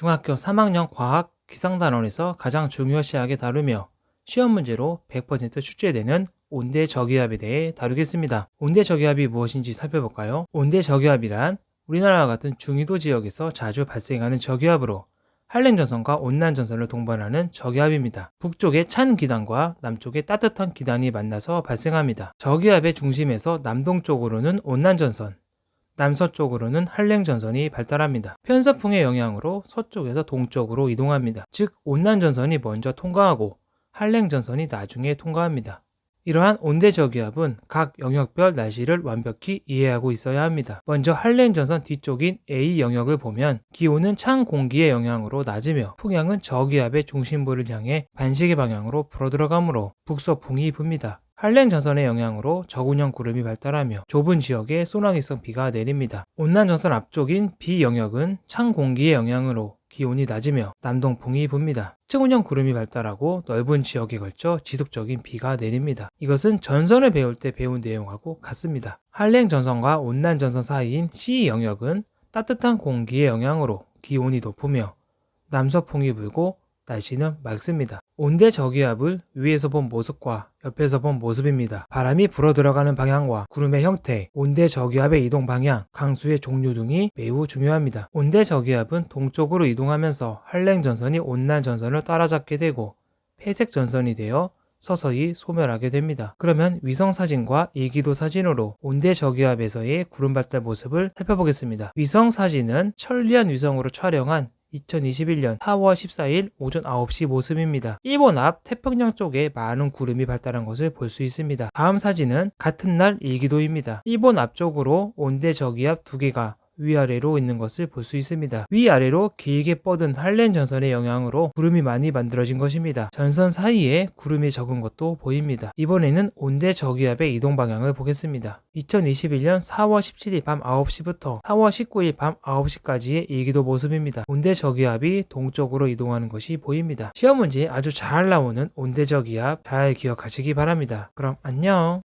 중학교 3학년 과학 기상단원에서 가장 중요시하게 다루며 시험 문제로 100% 출제되는 온대 저기압에 대해 다루겠습니다. 온대 저기압이 무엇인지 살펴볼까요? 온대 저기압이란 우리나라와 같은 중위도 지역에서 자주 발생하는 저기압으로 한랭전선과 온난전선을 동반하는 저기압입니다. 북쪽의 찬 기단과 남쪽의 따뜻한 기단이 만나서 발생합니다. 저기압의 중심에서 남동쪽으로는 온난전선, 남서쪽으로는 한랭전선이 발달합니다. 편서풍의 영향으로 서쪽에서 동쪽으로 이동합니다. 즉 온난전선이 먼저 통과하고 한랭전선이 나중에 통과합니다. 이러한 온대 저기압은 각 영역별 날씨를 완벽히 이해하고 있어야 합니다. 먼저 한랭전선 뒤쪽인 A 영역을 보면 기온은 찬 공기의 영향으로 낮으며 풍향은 저기압의 중심부를 향해 반시계 방향으로 불어들어가므로 북서풍이 붑니다. 한랭 전선의 영향으로 저군형 구름이 발달하며 좁은 지역에 소나기성 비가 내립니다. 온난 전선 앞쪽인 B 영역은 찬 공기의 영향으로 기온이 낮으며 남동풍이 붑니다. 측운형 구름이 발달하고 넓은 지역에 걸쳐 지속적인 비가 내립니다. 이것은 전선을 배울 때 배운 내용하고 같습니다. 한랭 전선과 온난 전선 사이인 C 영역은 따뜻한 공기의 영향으로 기온이 높으며 남서풍이 불고 날씨는 맑습니다. 온대 저기압을 위에서 본 모습과 옆에서 본 모습입니다. 바람이 불어 들어가는 방향과 구름의 형태, 온대 저기압의 이동 방향, 강수의 종류 등이 매우 중요합니다. 온대 저기압은 동쪽으로 이동하면서 한랭 전선이 온난 전선을 따라잡게 되고 폐색 전선이 되어 서서히 소멸하게 됩니다. 그러면 위성 사진과 일기도 사진으로 온대 저기압에서의 구름 발달 모습을 살펴보겠습니다. 위성 사진은 천리안 위성으로 촬영한 2021년 4월 14일 오전 9시 모습입니다. 일본 앞 태평양 쪽에 많은 구름이 발달한 것을 볼 수 있습니다. 다음 사진은 같은 날 일기도입니다. 일본 앞쪽으로 온대 저기압 두 개가 위아래로 있는 것을 볼 수 있습니다. 위아래로 길게 뻗은 한렌 전선의 영향으로 구름이 많이 만들어진 것입니다. 전선 사이에 구름이 적은 것도 보입니다. 이번에는 온대 저기압의 이동 방향을 보겠습니다. 2021년 4월 17일 밤 9시부터 4월 19일 밤 9시까지의 일기도 모습입니다. 온대 저기압이 동쪽으로 이동하는 것이 보입니다. 시험 문제 아주 잘 나오는 온대 저기압 잘 기억하시기 바랍니다. 그럼 안녕!